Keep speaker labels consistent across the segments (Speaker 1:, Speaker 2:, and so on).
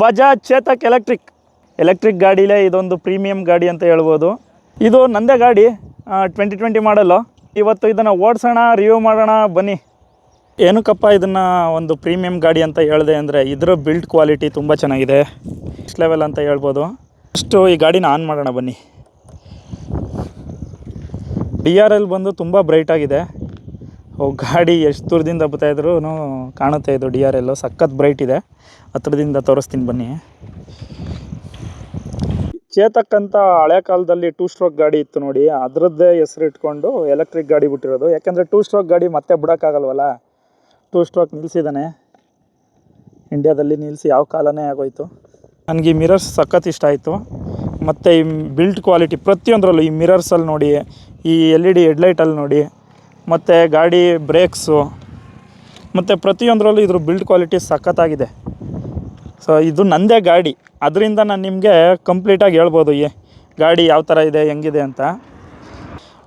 Speaker 1: Bajaj Chetak electric. Electric ಗಾಡಿಲೇ ಇದೊಂದು premium ಗಾಡಿ ಅಂತ ಹೇಳ್ಬೋದು. ಇದು ನಂದೇ ಗಾಡಿ ಟ್ವೆಂಟಿ ಟ್ವೆಂಟಿ ಮಾಡಲ್ಲು ಇವತ್ತು ಇದನ್ನು ಓಡಿಸೋಣ ರಿವ್ಯೂ ಮಾಡೋಣ, ಬನ್ನಿ. ಏನಕ್ಕಪ್ಪ ಇದನ್ನು ಒಂದು ಪ್ರೀಮಿಯಂ ಗಾಡಿ ಅಂತ ಹೇಳಿದೆ ಅಂದರೆ ಇದರ ಬಿಲ್ಡ್ ಕ್ವಾಲಿಟಿ ತುಂಬ ಚೆನ್ನಾಗಿದೆ. ನೆಕ್ಸ್ಟ್ ಲೆವೆಲ್ ಅಂತ ಹೇಳ್ಬೋದು. ಅಷ್ಟು ಈ ಗಾಡಿನ ಆನ್ ಮಾಡೋಣ ಬನ್ನಿ. ಡಿ ಆರ್ ಎಲ್ ಬಂದು ತುಂಬ ಬ್ರೈಟ್ ಓ ಗಾಡಿ ಎಷ್ಟು ದೂರದಿಂದ ಬರ್ತಾ ಇದ್ರೂ ಕಾಣುತ್ತೆ ಇದು ಡಿ ಆರ್ ಎಲ್ಲು. ಸಖತ್ ಬ್ರೈಟ್ ಇದೆ. ಹತ್ರದಿಂದ ತೋರಿಸ್ತೀನಿ ಬನ್ನಿ. ಚೇತಕ್ ಅಂತ ಹಳೆ ಕಾಲದಲ್ಲಿ ಟೂ ಸ್ಟ್ರೋಕ್ ಗಾಡಿ ಇತ್ತು ನೋಡಿ. ಅದರದ್ದೇ ಹೆಸರು ಇಟ್ಕೊಂಡು ಎಲೆಕ್ಟ್ರಿಕ್ ಗಾಡಿ ಬಿಟ್ಟಿರೋದು. ಯಾಕೆಂದರೆ ಟೂ ಸ್ಟ್ರೋಕ್ ಗಾಡಿ ಮತ್ತೆ ಬಿಡೋಕ್ಕಾಗಲ್ವಲ್ಲ? ಟೂ ಸ್ಟ್ರೋಕ್ ನಿಲ್ಲಿಸಿದ್ದಾನೆ ಇಂಡಿಯಾದಲ್ಲಿ ನಿಲ್ಲಿಸಿ ಯಾವ ಕಾಲನೇ ಆಗೋಯ್ತು. ನನಗೆ ಈ ಮಿರರ್ಸ್ ಸಖತ್ ಇಷ್ಟ ಆಯಿತು. ಮತ್ತು ಈ ಬಿಲ್ಟ್ ಕ್ವಾಲಿಟಿ ಪ್ರತಿಯೊಂದರಲ್ಲೂ ಈ ಮಿರರ್ಸಲ್ಲಿ ನೋಡಿ, ಈ ಎಲ್ ಇ ಡಿ ಹೆಡ್ಲೈಟಲ್ಲಿ ನೋಡಿ ಮತ್ತು ಗಾಡಿ ಬ್ರೇಕ್ಸು, ಮತ್ತು ಪ್ರತಿಯೊಂದರಲ್ಲೂ ಇದ್ರ ಬಿಲ್ಡ್ ಕ್ವಾಲಿಟಿ ಸಖತ್ತಾಗಿದೆ. ಸೊ ಇದು ನಂದೇ ಗಾಡಿ. ಅದರಿಂದ ನಾನು ನಿಮಗೆ ಕಂಪ್ಲೀಟಾಗಿ ಹೇಳ್ಬೋದು ಏ ಗಾಡಿ ಯಾವ ಥರ ಇದೆ, ಹೆಂಗಿದೆ ಅಂತ.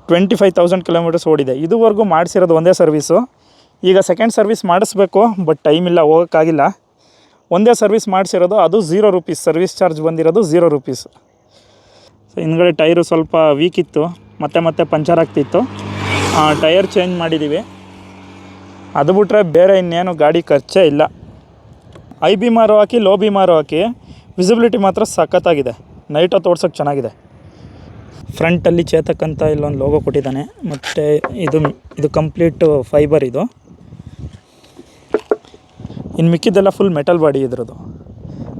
Speaker 1: ಟ್ವೆಂಟಿ ಫೈವ್ ತೌಸಂಡ್ ಕಿಲೋಮೀಟರ್ಸ್ ಓಡಿದೆ. ಇದುವರೆಗೂ ಮಾಡಿಸಿರೋದು ಒಂದೇ ಸರ್ವೀಸು ಈಗ ಸೆಕೆಂಡ್ ಸರ್ವಿಸ್ ಮಾಡಿಸ್ಬೇಕು ಬಟ್ ಟೈಮ್ ಇಲ್ಲ, ಹೋಗೋಕ್ಕಾಗಿಲ್ಲ. ಒಂದೇ ಸರ್ವಿಸ್ ಮಾಡಿಸಿರೋದು, ಅದು ಝೀರೋ ರುಪೀಸ್ ಸರ್ವಿಸ್ ಚಾರ್ಜ್ ಬಂದಿರೋದು ಝೀರೋ ರುಪೀಸ್ ಸೊ ಹಿಂದ್ಗಡೆ ಟೈರು ಸ್ವಲ್ಪ ವೀಕ್ ಇತ್ತು, ಮತ್ತೆ ಮತ್ತೆ ಪಂಚರ್ ಆಗ್ತಿತ್ತು. ಟೈರ್ ಚೇಂಜ್ ಮಾಡಿದ್ದೀವಿ ಅದು ಬಿಟ್ಟರೆ ಬೇರೆ ಇನ್ನೇನು ಗಾಡಿ ಖರ್ಚೇ ಇಲ್ಲ. ಐ ಬಿ ಮಾರು ಹಾಕಿ, ಲೋ ಬಿ ಮಾರು ಹಾಕಿ ವಿಸಿಬಿಲಿಟಿ ಮಾತ್ರ ಸಖತ್ತಾಗಿದೆ. ನೈಟ ತೋರ್ಸೋಕ್ಕೆ ಚೆನ್ನಾಗಿದೆ. ಫ್ರಂಟಲ್ಲಿ ಚೇತಕ್ ಅಂತ ಇಲ್ಲೊಂದು ಲೋಗೋ ಕೊಟ್ಟಿದ್ದಾನೆ. ಮತ್ತು ಇದು ಇದು ಕಂಪ್ಲೀಟು ಫೈಬರ್ ಇದು. ಇನ್ನು ಮಿಕ್ಕಿದ್ದೆಲ್ಲ ಫುಲ್ ಮೆಟಲ್ ಬಾಡಿ ಇದ್ರದ್ದು.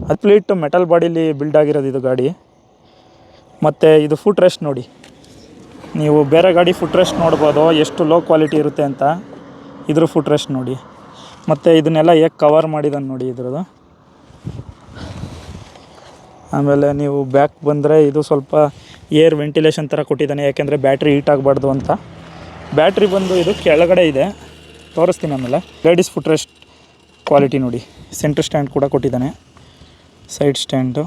Speaker 1: ಕಂಪ್ಲೀಟ್ ಮೆಟಲ್ ಬಾಡೀಲಿ ಬಿಲ್ಡ್ ಆಗಿರೋದು ಇದು ಗಾಡಿ. ಮತ್ತು ಇದು ಫುಟ್ ರೆಸ್ಟ್ ನೋಡಿ. ನೀವು ಬೇರೆ ಗಾಡಿ ಫುಟ್ ರೆಸ್ಟ್ ನೋಡ್ಬೋದು, ಎಷ್ಟು ಲೋ ಕ್ವಾಲಿಟಿ ಇರುತ್ತೆ ಅಂತ. ಇದ್ರ ಫುಟ್ ರೆಸ್ಟ್ ನೋಡಿ. ಮತ್ತು ಇದನ್ನೆಲ್ಲ ಹೇಗೆ ಕವರ್ ಮಾಡಿದ್ದಾನೆ ನೋಡಿ ಇದ್ರದ್ದು. ಆಮೇಲೆ ನೀವು ಬ್ಯಾಕ್ ಬಂದರೆ ಇದು ಸ್ವಲ್ಪ ಏರ್ ವೆಂಟಿಲೇಷನ್ ಥರ ಕೊಟ್ಟಿದ್ದಾನೆ ಯಾಕೆಂದರೆ ಬ್ಯಾಟ್ರಿ ಹೀಟ್ ಆಗಬಾರ್ದು ಅಂತ. ಬ್ಯಾಟ್ರಿ ಬಂದು ಇದು ಕೆಳಗಡೆ ಇದೆ. ತೋರಿಸ್ತೀನಿ ಆಮೇಲೆ. ಲೇಡೀಸ್ ಫುಟ್ ರೆಸ್ಟ್ ಕ್ವಾಲಿಟಿ ನೋಡಿ. ಸೆಂಟ್ರ್ ಸ್ಟ್ಯಾಂಡ್ ಕೂಡ ಕೊಟ್ಟಿದ್ದಾನೆ ಸೈಡ್ ಸ್ಟ್ಯಾಂಡು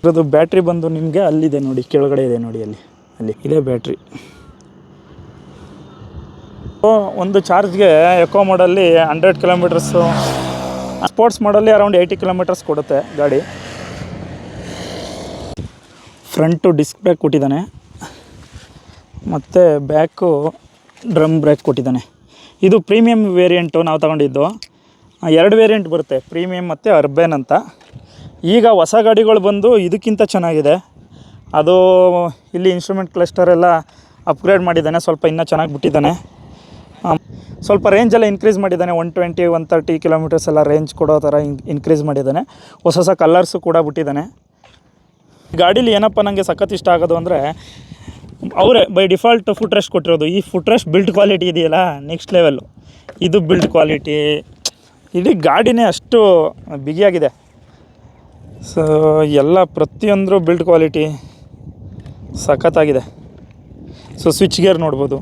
Speaker 1: ಇದ್ರದ್ದು ಬ್ಯಾಟ್ರಿ ಬಂದು ನಿಮಗೆ ಅಲ್ಲಿದೆ ನೋಡಿ, ಕೆಳಗಡೆ ಇದೆ ನೋಡಿ ಅಲ್ಲಿ. ಅಲ್ಲಿ. ಇದೇ ಬ್ಯಾಟ್ರಿ ಒಂದು ಚಾರ್ಜ್ಗೆ ಎಕೋ ಮಾಡಲ್ಲಿ ಹಂಡ್ರೆಡ್ ಕಿಲೋಮೀಟರ್ಸು ಸ್ಪೋರ್ಟ್ಸ್ ಮಾಡಲ್ಲಿ ಅರೌಂಡ್ ಏಯ್ಟಿ ಕಿಲೋಮೀಟರ್ಸ್ ಕೊಡುತ್ತೆ ಗಾಡಿ. ಫ್ರಂಟು ಡಿಸ್ಕ್ ಬ್ರೇಕ್ ಕೊಟ್ಟಿದ್ದಾನೆ. ಮತ್ತು ಬ್ಯಾಕು ಡ್ರಮ್ ಬ್ರೇಕ್ ಕೊಟ್ಟಿದ್ದಾನೆ. ಇದು ಪ್ರೀಮಿಯಂ ವೇರಿಯಂಟು ನಾವು ತಗೊಂಡಿದ್ದು. ಎರಡು ವೇರಿಯಂಟ್ ಬರುತ್ತೆ ಪ್ರೀಮಿಯಂ ಮತ್ತು ಅರ್ಬೇನ್ ಅಂತ. ಈಗ ಹೊಸ ಗಾಡಿಗಳು ಬಂದು ಇದಕ್ಕಿಂತ ಚೆನ್ನಾಗಿದೆ. ಅದು ಇಲ್ಲಿ ಇನ್ಸ್ಟ್ರೂಮೆಂಟ್ ಕ್ಲಸ್ಟರ್ ಎಲ್ಲ ಅಪ್ಗ್ರೇಡ್ ಮಾಡಿದ್ದಾನೆ, ಸ್ವಲ್ಪ ಇನ್ನೂ ಚೆನ್ನಾಗಿ ಬಿಟ್ಟಿದ್ದಾನೆ. ಸ್ವಲ್ಪ ಸ್ವಲ್ಪ ರೇಂಜೆಲ್ಲ ಇನ್ಕ್ರೀಸ್ ಮಾಡಿದ್ದಾನೆ one twenty one thirty kilometres ಎಲ್ಲ ರೇಂಜ್ ಕೊಡೋ ಥರ ಇನ್ಕ್ರೀಸ್ ಮಾಡಿದ್ದಾನೆ. ಹೊಸ ಹೊಸ ಕಲರ್ಸು ಕೂಡ ಬಿಟ್ಟಿದ್ದಾನೆ. ಗಾಡೀಲಿ ಏನಪ್ಪ ನನಗೆ ಸಖತ್ ಇಷ್ಟ ಆಗೋದು ಅಂದರೆ, ಅವರೇ ಬೈ ಡಿಫಾಲ್ಟ್ ಫುಟ್ ರೆಸ್ಟ್ ಕೊಟ್ಟಿರೋದು. ಈ ಫುಟ್ ರೆಸ್ಟ್ ಬಿಲ್ಡ್ ಕ್ವಾಲಿಟಿ ಇದೆಯಲ್ಲ ನೆಕ್ಸ್ಟ್ ಲೆವೆಲ್ಲು ಇದು ಬಿಲ್ಡ್ ಕ್ವಾಲಿಟಿ ಇಡೀ ಗಾಡಿನೇ ಅಷ್ಟು ಬಿಗಿಯಾಗಿದೆ. ಸೊ ಎಲ್ಲ ಪ್ರತಿಯೊಂದರೂ ಬಿಲ್ಡ್ ಕ್ವಾಲಿಟಿ ಸಖತ್ತಾಗಿದೆ. ಸೊ ಸ್ವಿಚ್ ಗೇರ್ ನೋಡ್ಬೋದು.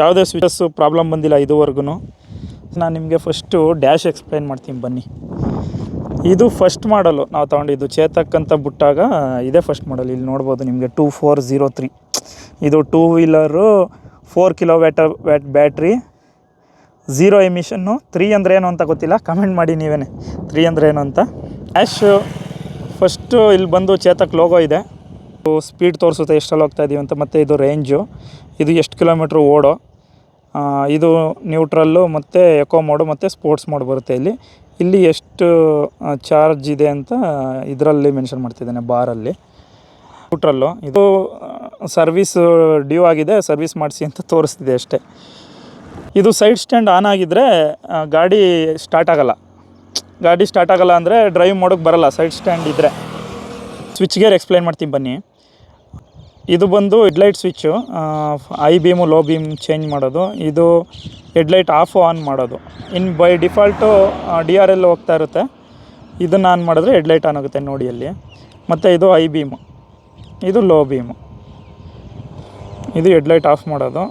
Speaker 1: ಯಾವುದೇ ಸ್ವಿಚಸ್ಸು ಪ್ರಾಬ್ಲಮ್ ಬಂದಿಲ್ಲ ಇದುವರೆಗೂ ನಾನು ನಿಮಗೆ ಫಸ್ಟು ಡ್ಯಾಶ್ ಎಕ್ಸ್ಪ್ಲೈನ್ ಮಾಡ್ತೀನಿ ಬನ್ನಿ. ಇದು ಫಸ್ಟ್ ಮಾಡಲು ನಾವು ತೊಗೊಂಡಿದ್ದು. ಚೇತಕ್ ಅಂತ ಬಿಟ್ಟಾಗ ಇದೇ ಫಸ್ಟ್ ಮಾಡಲ್ ಇಲ್ಲಿ ನೋಡ್ಬೋದು ನಿಮಗೆ ಟೂ ಫೋರ್ ಝೀರೋ ತ್ರೀ ಇದು two wheeler four kilo watt watt battery zero emission three ಅಂದರೆ ಏನು ಅಂತ ಗೊತ್ತಿಲ್ಲ? ಕಮೆಂಟ್ ಮಾಡಿ ನೀವೇ ತ್ರೀ ಅಂದರೆ ಏನು ಅಂತ? ಆ್ಯಶು ಫಸ್ಟು ಇಲ್ಲಿ ಬಂದು ಚೇತಕ್ ಲೋಗೋ ಇದೆ. ಸ್ಪೀಡ್ ತೋರಿಸುತ್ತೆ ಎಷ್ಟಲ್ಲಿ ಹೋಗ್ತಾ ಇದೀವಿ ಅಂತ. ಮತ್ತು ಇದು ರೇಂಜು. ಇದು ಎಷ್ಟು ಕಿಲೋಮೀಟ್ರ್ ಓಡೋ. ಇದು ನ್ಯೂಟ್ರಲ್ಲು ಮತ್ತು ಎಕೋ ಮೋಡು ಮತ್ತು ಸ್ಪೋರ್ಟ್ಸ್ ಮೋಡ್ ಬರುತ್ತೆ ಇಲ್ಲಿ. ಇಲ್ಲಿ ಎಷ್ಟು ಚಾರ್ಜ್ ಇದೆ ಅಂತ ಇದರಲ್ಲಿ ಮೆನ್ಷನ್ ಮಾಡ್ತಿದ್ದಾನೆ, ಬಾರಲ್ಲಿ. ನ್ಯೂಟ್ರಲ್ಲು. ಇದು ಸರ್ವಿಸ್ ಡ್ಯೂ ಆಗಿದೆ, ಸರ್ವಿಸ್ ಮಾಡಿಸಿ ಅಂತ ತೋರಿಸ್ತಿದೆ ಅಷ್ಟೇ. ಇದು ಸೈಡ್ ಸ್ಟ್ಯಾಂಡ್ ಆನ್ ಆಗಿದ್ದರೆ ಗಾಡಿ ಸ್ಟಾರ್ಟ್ ಆಗಲ್ಲ. ಗಾಡಿ ಸ್ಟಾರ್ಟ್ ಆಗಲ್ಲ ಅಂದರೆ ಡ್ರೈವ್ ಮಾಡೋಕ್ಕೆ ಬರಲ್ಲ, ಸೈಡ್ ಸ್ಟ್ಯಾಂಡ್ ಇದ್ದರೆ ಸ್ವಿಚ್ ಗೇರ್ ಎಕ್ಸ್ಪ್ಲೈನ್ ಮಾಡ್ತೀನಿ ಬನ್ನಿ. ಇದು ಬಂದು headlight switch high beam, low beam change ಮಾಡೋದು. ಇದು ಹೆಡ್ಲೈಟ್ ಆಫು ಆನ್ ಮಾಡೋದು. ಇನ್ನು by default D R L ಹೋಗ್ತಾ ಇರುತ್ತೆ. ಇದನ್ನು ಆನ್ ಮಾಡಿದ್ರೆ ಹೆಡ್ಲೈಟ್ ಆನ್ ಆಗುತ್ತೆ ನೋಡಿ ಅಲ್ಲಿ. ಮತ್ತು ಇದು ಐ ಬೀಮು. ಇದು ಲೋ ಬೀಮು. ಇದು ಹೆಡ್ಲೈಟ್ ಆಫ್ ಮಾಡೋದು.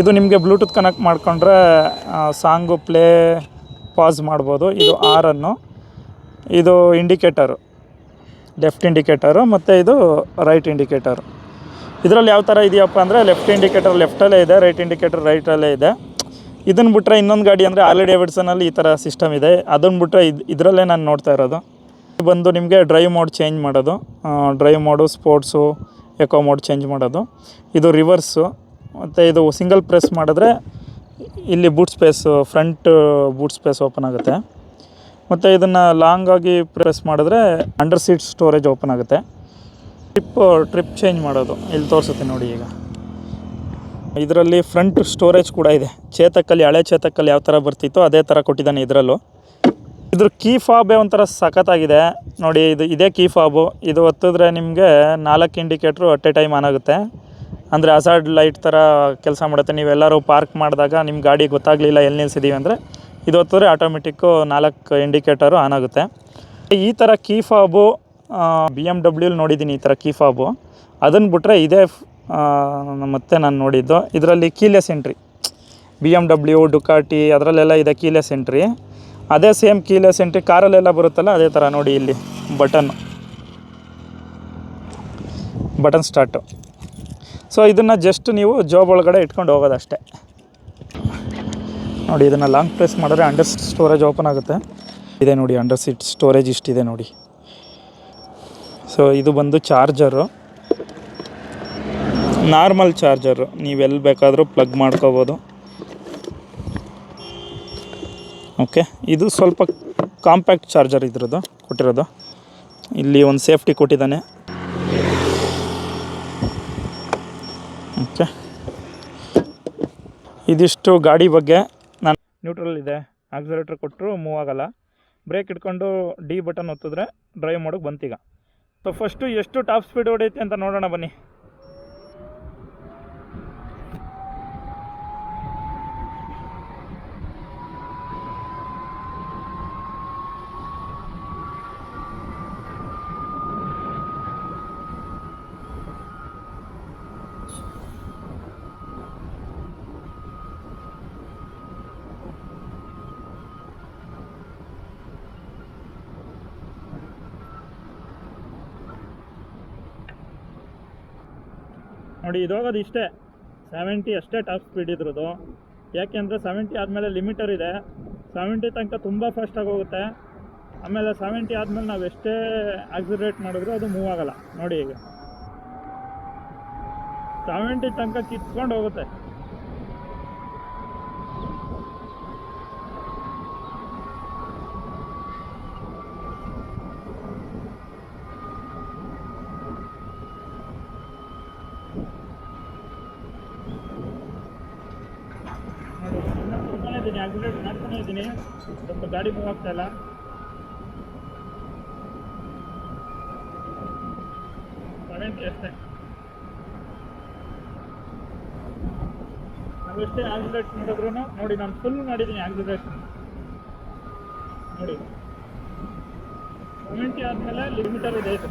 Speaker 1: ಇದು ನಿಮಗೆ ಬ್ಲೂಟೂತ್ ಕನೆಕ್ಟ್ ಮಾಡಿಕೊಂಡ್ರೆ ಸಾಂಗು ಪ್ಲೇ ಪಾಸ್ ಮಾಡ್ಬೋದು. ಇದು ಆರನ್ನು ಇದು ಇಂಡಿಕೇಟರು. ಲೆಫ್ಟ್ ಇಂಡಿಕೇಟರು ಮತ್ತು ಇದು ರೈಟ್ ಇಂಡಿಕೇಟರು. ಇದರಲ್ಲಿ ಯಾವ ಥರ ಇದೆಯಪ್ಪ ಅಂದರೆ ಲೆಫ್ಟ್ ಇಂಡಿಕೇಟರ್ ಲೆಫ್ಟಲ್ಲೇ ಇದೆ, ರೈಟ್ ಇಂಡಿಕೇಟರ್ ರೈಟಲ್ಲೇ ಇದೆ. ಇದನ್ನು ಬಿಟ್ಟರೆ ಇನ್ನೊಂದು ಗಾಡಿ ಅಂದರೆ ಆರ್ಲಿ ಡೇವಿಡ್ಸನಲ್ಲಿ ಈ ಥರ ಸಿಸ್ಟಮ್ ಇದೆ. ಅದನ್ನು ಬಿಟ್ಟರೆ ಇದು ಇದರಲ್ಲೇ ನಾನು ನೋಡ್ತಾ ಇರೋದು. ಬಂದು ನಿಮಗೆ ಡ್ರೈವ್ ಮೋಡ್ ಚೇಂಜ್ ಮಾಡೋದು. Drive mode, sports, eco mode change ಮಾಡೋದು. ಇದು ರಿವರ್ಸು. ಮತ್ತು ಇದು ಸಿಂಗಲ್ ಪ್ರೆಸ್ ಮಾಡಿದ್ರೆ ಇಲ್ಲಿ boot space, front boot space open ಆಗುತ್ತೆ. ಮತ್ತು ಇದನ್ನು ಲಾಂಗಾಗಿ ಪ್ರೆಸ್ ಮಾಡಿದ್ರೆ ಅಂಡರ್ ಸೀಟ್ ಸ್ಟೋರೇಜ್ ಓಪನ್ ಆಗುತ್ತೆ. ಟ್ರಿಪ್ ಟ್ರಿಪ್ ಚೇಂಜ್ ಮಾಡೋದು. ಇಲ್ಲಿ ತೋರಿಸುತ್ತೆ ನೋಡಿ ಈಗ. ಇದರಲ್ಲಿ ಫ್ರಂಟ್ ಸ್ಟೋರೇಜ್ ಕೂಡ ಇದೆ. ಚೇತಕ್ಕಲ್ಲಿ ಹಳೆ ಚೇತಕ್ಕಲ್ಲಿ ಯಾವ ಥರ ಬರ್ತಿತ್ತೋ ಅದೇ ಥರ ಕೊಟ್ಟಿದ್ದಾನೆ ಇದರಲ್ಲೂ. ಇದ್ರ ಕೀ ಫಾಬೇ ಒಂಥರ ಸಖತ್ತಾಗಿದೆ. ನೋಡಿ, ಇದು ಇದೇ ಕೀ ಫಾಬು. ಇದು ಒತ್ತಿದ್ರೆ ನಿಮಗೆ ನಾಲ್ಕು indicator at a time on ಆಗುತ್ತೆ. ಅಂದರೆ ಅಸಾಡ್ ಲೈಟ್ ಥರ ಕೆಲಸ ಮಾಡುತ್ತೆ. ನೀವೆಲ್ಲರೂ ಪಾರ್ಕ್ ಮಾಡಿದಾಗ ನಿಮ್ಮ ಗಾಡಿ ಗೊತ್ತಾಗಲಿಲ್ಲ ಎಲ್ಲಿ ನಿಲ್ಸಿದ್ದೀವಿ ಅಂದರೆ ಇದು ಒತ್ತಿದ್ರೆ ಆಟೋಮೆಟಿಕ್ಕು ನಾಲ್ಕು ಇಂಡಿಕೇಟರು ಆನ್ ಆಗುತ್ತೆ. ಈ ಥರ ಕೀ ಫಾಬು ಬಿ ಎಂ ಡಬ್ಲ್ಯೂಲಿ ನೋಡಿದ್ದೀನಿ ಈ ಥರ ಕೀಫಾಬು ಅದನ್ನು ಬಿಟ್ಟರೆ ಇದೇ ಮತ್ತೆ ನಾನು ನೋಡಿದ್ದು. ಇದರಲ್ಲಿ keyless entry B M W Ducati ಅದರಲ್ಲೆಲ್ಲ ಇದೆ ಕೀಲೆಸ್ ಎಂಟ್ರಿ ಅದೇ ಸೇಮ್ ಕೀಲೆಸ್ ಎಂಟ್ರಿ ಕಾರಲ್ಲೆಲ್ಲ ಬರುತ್ತಲ್ಲ, ಅದೇ ಥರ ನೋಡಿ ಇಲ್ಲಿ ಬಟನ್ ಬಟನ್ ಸ್ಟಾರ್ಟು ಸೊ ಇದನ್ನು ಜಸ್ಟ್ ನೀವು ಜಾಬ್ ಒಳಗಡೆ ಇಟ್ಕೊಂಡು ಹೋಗೋದಷ್ಟೇ. ನೋಡಿ, ಇದನ್ನು ಲಾಂಗ್ ಪ್ರೆಸ್ ಮಾಡಿದ್ರೆ ಅಂಡರ್ ಸ್ಟೋರೇಜ್ ಓಪನ್ ಆಗುತ್ತೆ. ಇದೆ ನೋಡಿ ಅಂಡರ್ ಸೀಟ್ ಸ್ಟೋರೇಜ್ ಇಷ್ಟಿದೆ ನೋಡಿ. ಸೊ ಇದು ಬಂದು ಚಾರ್ಜರು. Normal charger. ನೀವೆಲ್ಲಿ ಬೇಕಾದರೂ ಪ್ಲಗ್ ಮಾಡ್ಕೋಬೋದು. ಓಕೆ ಇದು ಸ್ವಲ್ಪ ಕಾಂಪ್ಯಾಕ್ಟ್ ಚಾರ್ಜರ್ ಇದ್ರದ್ದು, ಕೊಟ್ಟಿರೋದು. ಇಲ್ಲಿ ಒಂದು ಸೇಫ್ಟಿ ಕೊಟ್ಟಿದ್ದಾನೆ. ಓಕೆ ಇದಿಷ್ಟು ಗಾಡಿ ಬಗ್ಗೆ ನಾನು ನ್ಯೂಟ್ರಲ್ ಇದೆ. ಆಕ್ಸಿಲೇಟ್ರ್ ಕೊಟ್ಟರು ಮೂವ್ ಆಗೋಲ್ಲ. ಬ್ರೇಕ್ ಇಟ್ಕೊಂಡು ಡಿ ಬಟನ್ ಒತ್ತಿದ್ರೆ ಡ್ರೈವ್ ಮಾಡೋಕ್ಕೆ ಬಂತೀಗ. ಸೊ ಫಸ್ಟು ಎಷ್ಟು ಟಾಪ್ ಸ್ಪೀಡ್ ಹೊಡೆಯುತ್ತೆ ಅಂತ ನೋಡೋಣ ಬನ್ನಿ. ನೋಡಿ, ಇದು ಹೋಗೋದು ಇಷ್ಟೇ. ಸೆವೆಂಟಿ ಅಷ್ಟೇ ಟಾಪ್ ಸ್ಪೀಡ್ ಇದ್ರದ್ದು. ಯಾಕೆಂದರೆ ಸೆವೆಂಟಿ ಆದಮೇಲೆ ಲಿಮಿಟರ್ ಇದೆ. ಸೆವೆಂಟಿ ತನಕ ತುಂಬ ಫಾಸ್ಟಾಗಿ ಹೋಗುತ್ತೆ. ಆಮೇಲೆ ಸೆವೆಂಟಿ ಆದಮೇಲೆ ನಾವು ಎಷ್ಟೇ ಆಕ್ಸಿಲೇಟ್ ಮಾಡಿದ್ರು ಅದು ಮೂವ್ ಆಗೋಲ್ಲ. ನೋಡಿ ಈಗ. ಸೆವೆಂಟಿ ತನಕ ಕಿತ್ಕೊಂಡು ಹೋಗುತ್ತೆ ನೋಡಿ ಇನ್ನು ಆಕ್ಸಿಲೇಟ್ ಮಾಡ್ತಾನೆ ಇದ್ದೀನಿ ಸ್ವಲ್ಪ ಗಾಡಿ ಮೂವ್ ಆಗ್ತಾ ಇಲ್ಲ. ಕರೆಂಟ್ ಅಷ್ಟೇ. ನಾವು ಎಷ್ಟೇ ಆಕ್ಸಿಲೇಟ್ ಮಾಡಿದ್ರು ನೋಡಿ, ನಾನು ಫುಲ್ ಮಾಡಿದ್ದೀನಿ ಆಕ್ಸಿಲೇಷನ್ ನೋಡಿ. ಸೆವೆಂಟಿ ಆದಮೇಲೆ ಲಿಮಿಟರ್ ಇದೆ ಇದು.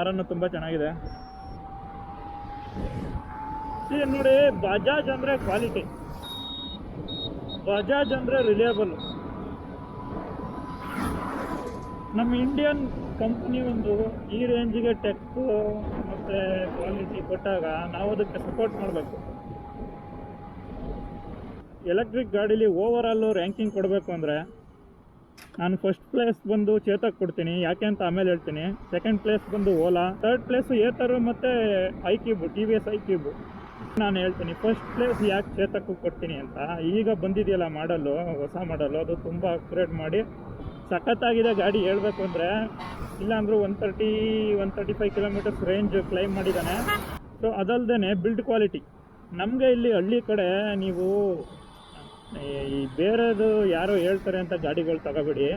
Speaker 1: ಆರನ್ನು ತುಂಬ ಚೆನ್ನಾಗಿದೆ. ಈಗ ನೋಡಿ, ಬಜಾಜ್ ಅಂದರೆ ಕ್ವಾಲಿಟಿ. ಬಜಾಜ್ ಅಂದರೆ ರಿಲಯಬಲ್. ನಮ್ಮ ಇಂಡಿಯನ್ ಕಂಪ್ನಿ ಒಂದು ಈ ರೇಂಜಿಗೆ ಟೆಕ್ ಮತ್ತು ಕ್ವಾಲಿಟಿ ಕೊಟ್ಟಾಗ ನಾವು ಅದಕ್ಕೆ ಸಪೋರ್ಟ್ ಮಾಡಬೇಕು. ಎಲೆಕ್ಟ್ರಿಕ್ ಗಾಡೀಲಿ ಓವರ್ ಆಲ್ ರ್ಯಾಂಕಿಂಗ್ ಕೊಡಬೇಕು ಅಂದರೆ ನಾನು ಫಸ್ಟ್ ಪ್ಲೇಸ್ ಬಂದು ಚೇತಕ್ ಕೊಡ್ತೀನಿ, ಯಾಕೆ ಅಂತ ಆಮೇಲೆ ಹೇಳ್ತೀನಿ. ಸೆಕೆಂಡ್ ಪ್ಲೇಸ್ ಬಂದು ಓಲಾ ಥರ್ಡ್ ಪ್ಲೇಸ್ ಏತರು ಮತ್ತು iQube T V S iQube ನಾನು ಹೇಳ್ತೀನಿ ಫಸ್ಟ್ ಪ್ಲೇಸ್ ಯಾಕೆ ಚೇತಕ್ಕೂ ಕೊಡ್ತೀನಿ ಅಂತ. ಈಗ ಬಂದಿದೆಯಲ್ಲ ಮಾಡಲು, ಹೊಸ ಮಾಡಲು, ಅದು ತುಂಬ ಅಪ್ಗ್ರೇಡ್ ಮಾಡಿ ಸಖತ್ತಾಗಿದೆ ಗಾಡಿ ಹೇಳ್ಬೇಕು ಅಂದರೆ. ಇಲ್ಲಾಂದ್ರೂ one thirty one thirty five kilometres range claim ಮಾಡಿದ್ದಾನೆ. ಸೊ ಅದಲ್ಲದೆ ಬಿಲ್ಡ್ ಕ್ವಾಲಿಟಿ ನಮಗೆ ಇಲ್ಲಿ ಹಳ್ಳಿ ಕಡೆ ನೀವು ಈ ಬೇರೆದು ಯಾರೋ ಹೇಳ್ತಾರೆ ಅಂತ ಗಾಡಿಗಳು ತಗೋಬೇಡಿ.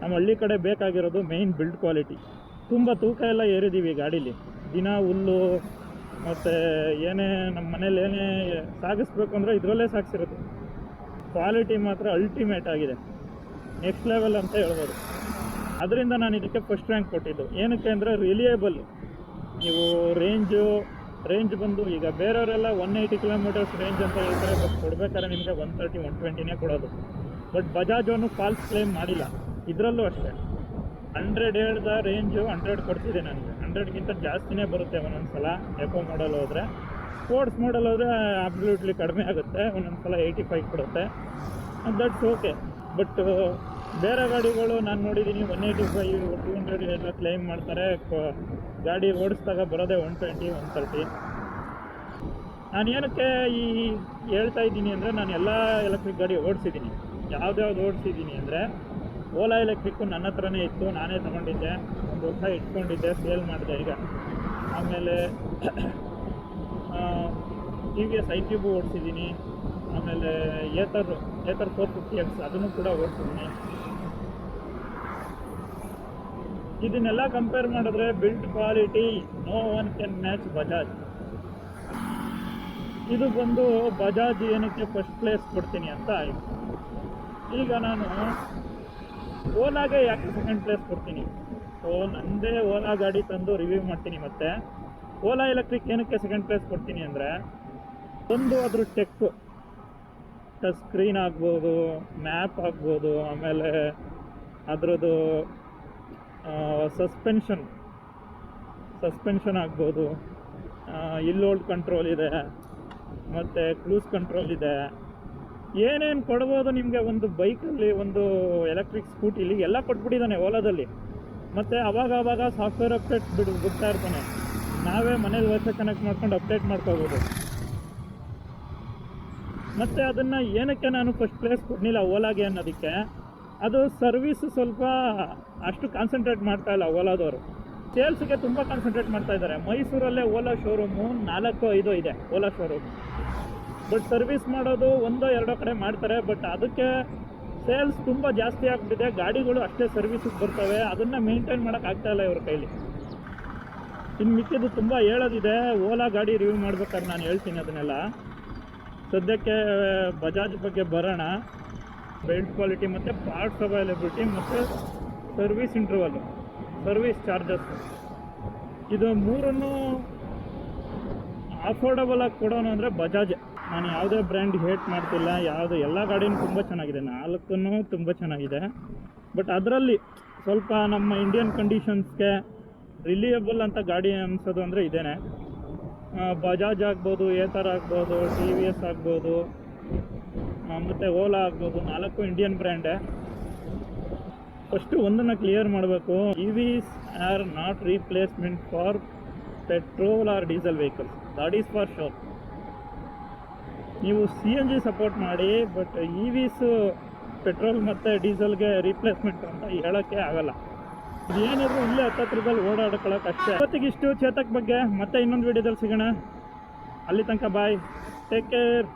Speaker 1: ನಮ್ಮ ಹಳ್ಳಿ ಕಡೆ ಬೇಕಾಗಿರೋದು ಮೇಯ್ನ್ ಬಿಲ್ಡ್ ಕ್ವಾಲಿಟಿ ತುಂಬ ತೂಕ ಎಲ್ಲ ಏರಿದ್ದೀವಿ ಗಾಡೀಲಿ. ದಿನ ಹುಲ್ಲು, ಮತ್ತು ಏನೇ ನಮ್ಮ ಮನೇಲಿ ಏನೇ ಸಾಗಿಸ್ಬೇಕು ಅಂದರೆ ಇದರಲ್ಲೇ ಸಾಗಿಸಿರೋದು. ಕ್ವಾಲಿಟಿ ಮಾತ್ರ ಅಲ್ಟಿಮೇಟ್ ಆಗಿದೆ. ನೆಕ್ಸ್ಟ್ ಲೆವೆಲ್ ಅಂತ ಹೇಳ್ಬೋದು. ಅದರಿಂದ ನಾನು ಇದಕ್ಕೆ ಫಸ್ಟ್ ರ್ಯಾಂಕ್ ಕೊಟ್ಟಿದ್ದು. ಏನಕ್ಕೆ ಅಂದರೆ ರಿಲಿಯೇಬಲ್ ನೀವು ರೇಂಜು ರೇಂಜ್ ಬಂದು, ಈಗ ಬೇರೆಯವರೆಲ್ಲ ಒನ್ ಏಯ್ಟಿ ಕಿಲೋಮೀಟರ್ಸ್ ರೇಂಜ್ ಅಂತ ಹೇಳ್ತಾರೆ ಬಟ್ ಕೊಡ್ಬೇಕಾದ್ರೆ ನಿಮಗೆ ಒನ್ ತರ್ಟಿ ಒನ್ ಟ್ವೆಂಟಿನೇ ಕೊಡೋದು. ಬಟ್ ಬಜಾಜ್ ಅವನು ಫಾಲ್ಸ್ ಕ್ಲೇಮ್ ಮಾಡಿಲ್ಲ. ಇದರಲ್ಲೂ ಅಷ್ಟೇ. ಹಂಡ್ರೆಡ್ ಹೇಳ್ದ ರೇಂಜು ಹಂಡ್ರೆಡ್ ಕೊಡ್ತಿದೆ ನನಗೆ. ಹಂಡ್ರೆಡ್ಗಿಂತ ಜಾಸ್ತಿನೇ ಬರುತ್ತೆ ಒಂದೊಂದು ಸಲ ಎಕೋ ಮಾಡಲ್ ಹೋದರೆ. ಸ್ಪೋರ್ಟ್ಸ್ ಮಾಡಲ್ ಹೋದರೆ ಅಬ್ಸಲ್ಯೂಟ್ಲಿ ಕಡಿಮೆ ಆಗುತ್ತೆ. ಒಂದೊಂದು ಸಲ ಏಯ್ಟಿ ಫೈವ್ ಕೊಡುತ್ತೆ ದಟ್ಸ್ ಓಕೆ ಬಟ್ ಬೇರೆ ಗಾಡಿಗಳು ನಾನು ನೋಡಿದ್ದೀನಿ one eighty five two hundred ಎಲ್ಲ ಕ್ಲೈಮ್ ಮಾಡ್ತಾರೆ. ಗಾಡಿ ಓಡಿಸ್ದಾಗ ಬರೋದೇ ಒನ್ ಟ್ವೆಂಟಿ ಒನ್ ತರ್ಟಿ ನಾನು ಏನಕ್ಕೆ ಈ ಹೇಳ್ತಾ ಇದ್ದೀನಿ ಅಂದರೆ ನಾನು ಎಲ್ಲ ಎಲೆಕ್ಟ್ರಿಕ್ ಗಾಡಿ ಓಡಿಸಿದ್ದೀನಿ. ಯಾವ್ದ್ಯಾವ್ದು ಓಡಿಸಿದ್ದೀನಿ ಅಂದರೆ ಓಲಾ ಎಲೆಕ್ಟ್ರಿಕ್ಕು ನನ್ನ ಹತ್ರನೇ ಇತ್ತು, ನಾನೇ ತಗೊಂಡಿದ್ದೆ. ಒಂದು ವರ್ಷ ಇಟ್ಕೊಂಡಿದ್ದೆ ಸೇಲ್ ಮಾಡಿದೆ ಈಗ. ಆಮೇಲೆ T V S iQube ಓಡಿಸಿದ್ದೀನಿ. ಆಮೇಲೆ Ather Ather four fifty X ಅದನ್ನು ಕೂಡ ಓಡಿಸಿದ್ದೀನಿ. ಇದನ್ನೆಲ್ಲ ಕಂಪೇರ್ ಮಾಡಿದ್ರೆ build quality no one can match Bajaj ಇದು ಬಂದು ಬಜಾಜ್ ಏನಕ್ಕೆ ಫಸ್ಟ್ ಪ್ಲೇಸ್ ಕೊಡ್ತೀನಿ ಅಂತ ಆಯಿತು. ಈಗ ನಾನು ಓಲಾಗೆ ಯಾಕೆ ಸೆಕೆಂಡ್ ಪ್ಲೇಸ್ ಕೊಡ್ತೀನಿ? ಸೊ ನಂದೇ ಓಲಾ ಗಾಡಿ ತಂದು ರಿವ್ಯೂ ಮಾಡ್ತೀನಿ ಮತ್ತೆ. ಓಲಾ ಎಲೆಕ್ಟ್ರಿಕ್ ಏನಕ್ಕೆ ಸೆಕೆಂಡ್ ಪ್ಲೇಸ್ ಕೊಡ್ತೀನಿ ಅಂದರೆ, ಒಂದು ಅದ್ರ ಟೆಕ್ ಟಚ್ ಸ್ಕ್ರೀನ್ ಆಗ್ಬೋದು ಮ್ಯಾಪ್ ಆಗ್ಬೋದು, ಆಮೇಲೆ ಅದರದ್ದು ಸಸ್ಪೆನ್ಷನ್ ಸಸ್ಪೆನ್ಷನ್ ಆಗ್ಬೋದು. ಇಲ್ಲೋಲ್ಡ್ ಕಂಟ್ರೋಲ್ ಇದೆ. ಮತ್ತು ಕ್ಲೂಸ್ ಕಂಟ್ರೋಲ್ ಇದೆ. ಏನೇನು ಕೊಡ್ಬೋದು ನಿಮಗೆ ಒಂದು ಬೈಕಲ್ಲಿ ಒಂದು ಎಲೆಕ್ಟ್ರಿಕ್ ಸ್ಕೂಟಿಲಿ ಎಲ್ಲ ಕೊಟ್ಬಿಟ್ಟಿದ್ದಾನೆ ಓಲಾದಲ್ಲಿ ಮತ್ತು ಅವಾಗ ಅವಾಗ ಸಾಫ್ಟ್ವೇರ್ ಅಪ್ಡೇಟ್ ಬಿಡು, ಬಿಡ್ತಾ ಇರ್ತಾನೆ. ನಾವೇ ಮನೇಲಿ ವೈಫೈ ಕನೆಕ್ಟ್ ಮಾಡ್ಕೊಂಡು ಅಪ್ಡೇಟ್ ಮಾಡ್ಕೋಬೋದು. ಮತ್ತು ಅದನ್ನು ಏನಕ್ಕೆ ನಾನು ಫಸ್ಟ್ ಪ್ಲೇಸ್ ಕೊಡಲಿಲ್ಲ ಓಲಾಗೆ ಅನ್ನೋದಕ್ಕೆ? ಅದು ಸರ್ವಿಸ್ ಸ್ವಲ್ಪ ಅಷ್ಟು ಕಾನ್ಸಂಟ್ರೇಟ್ ಮಾಡ್ತಾ ಇಲ್ಲ ಓಲಾದವರು. ಸೇಲ್ಸ್ಗೆ ತುಂಬ ಕಾನ್ಸಂಟ್ರೇಟ್ ಮಾಡ್ತಾ ಇದ್ದಾರೆ. ಮೈಸೂರಲ್ಲೇ ಓಲಾ ಶೋರೂಮು ನಾಲ್ಕು ಐದು ಇದೆ, ಓಲಾ ಶೋರೂಮ್ ಬಟ್ ಸರ್ವಿಸ್ ಮಾಡೋದು ಒಂದೋ ಎರಡೋ ಕಡೆ ಮಾಡ್ತಾರೆ ಬಟ್ ಅದಕ್ಕೆ ಸೇಲ್ಸ್ ತುಂಬ ಜಾಸ್ತಿ ಆಗ್ಬಿಟ್ಟಿದೆ. ಗಾಡಿಗಳು ಅಷ್ಟೇ ಸರ್ವಿಸಿಗೆ ಬರ್ತವೆ. ಅದನ್ನು ಮೇಂಟೈನ್ ಮಾಡೋಕ್ಕಾಗ್ತಾ ಇಲ್ಲ ಇವ್ರ ಕೈಲಿ. ಇನ್ನು ಮಿಕ್ಕಿದ್ದು ತುಂಬ ಹೇಳೋದಿದೆ. ಓಲಾ ಗಾಡಿ ರಿವ್ಯೂ ಮಾಡ್ಬೇಕಾದ್ರೆ ನಾನು ಹೇಳ್ತೀನಿ ಅದನ್ನೆಲ್ಲ. ಸದ್ಯಕ್ಕೆ, ಬಜಾಜ್ ಬಗ್ಗೆ ಬರೋಣ. ಬಿಲ್ಡ್ ಕ್ವಾಲಿಟಿ ಮತ್ತು ಪಾರ್ಟ್ಸ್ ಅವೈಲೇಬಿಲಿಟಿ ಮತ್ತು ಸರ್ವಿಸ್ ಇಂಟರ್ವಲ್ಲು ಸರ್ವಿಸ್ ಚಾರ್ಜಸ್ ಇದು ಮೂರನ್ನು ಅಫೋರ್ಡಬಲ್ ಆಗಿ ಕೊಡೋಣ ಅಂದರೆ ಬಜಾಜ್. ನಾನು ಯಾವುದೇ ಬ್ರ್ಯಾಂಡ್ ಹೇಟ್ ಮಾಡ್ತಿಲ್ಲ, ಯಾವುದು ಎಲ್ಲ ಗಾಡಿನೂ ತುಂಬ ಚೆನ್ನಾಗಿದೆ ನಾಲ್ಕು ತುಂಬ ಚೆನ್ನಾಗಿದೆ. ಬಟ್ ಅದರಲ್ಲಿ ಸ್ವಲ್ಪ ನಮ್ಮ ಇಂಡಿಯನ್ ಕಂಡೀಷನ್ಸ್ಗೆ ರಿಲಿಯಬಲ್ ಅಂತ ಗಾಡಿ ಅನ್ಸೋದು ಅಂದರೆ ಇದೇ ಬಜಾಜ್ ಆಗ್ಬೋದು, ಏತರ್ ಆಗ್ಬೋದು ಟಿ ವಿ ಎಸ್ ಆಗ್ಬೋದು ಮತ್ತು ಓಲಾ ಆಗ್ಬೋದು, ನಾಲ್ಕು ಇಂಡಿಯನ್ ಬ್ರ್ಯಾಂಡೇ ಫಸ್ಟು ಒಂದನ್ನು ಕ್ಲಿಯರ್ ಮಾಡಬೇಕು. E Vs are not replacement for petrol or diesel vehicles that is for sure ನೀವು ಸಿ ಎನ್ ಜಿ ಸಪೋರ್ಟ್ ಮಾಡಿ ಬಟ್ ಇ ವಿಸ್ ಪೆಟ್ರೋಲ್ ಮತ್ತು ಡೀಸೆಲ್ಗೆ ರೀಪ್ಲೇಸ್ಮೆಂಟ್ ಅಂತ ಹೇಳೋಕ್ಕೆ ಆಗಲ್ಲ. ಏನಾದರೂ ಇಲ್ಲೇ ಹತ್ತತ್ರದಲ್ಲಿ ಓಡಾಡ್ಕೊಳ್ಳೋಕೆ ಅಷ್ಟೇ. ಇವತ್ತಿಗಿಷ್ಟು ಚೇತಕ್ ಬಗ್ಗೆ ಮತ್ತೆ ಇನ್ನೊಂದು ವಿಡಿಯೋದಲ್ಲಿ ಸಿಗೋಣ. ಅಲ್ಲಿ ತನಕ ಬಾಯ್ ಟೇಕ್ ಕೇರ್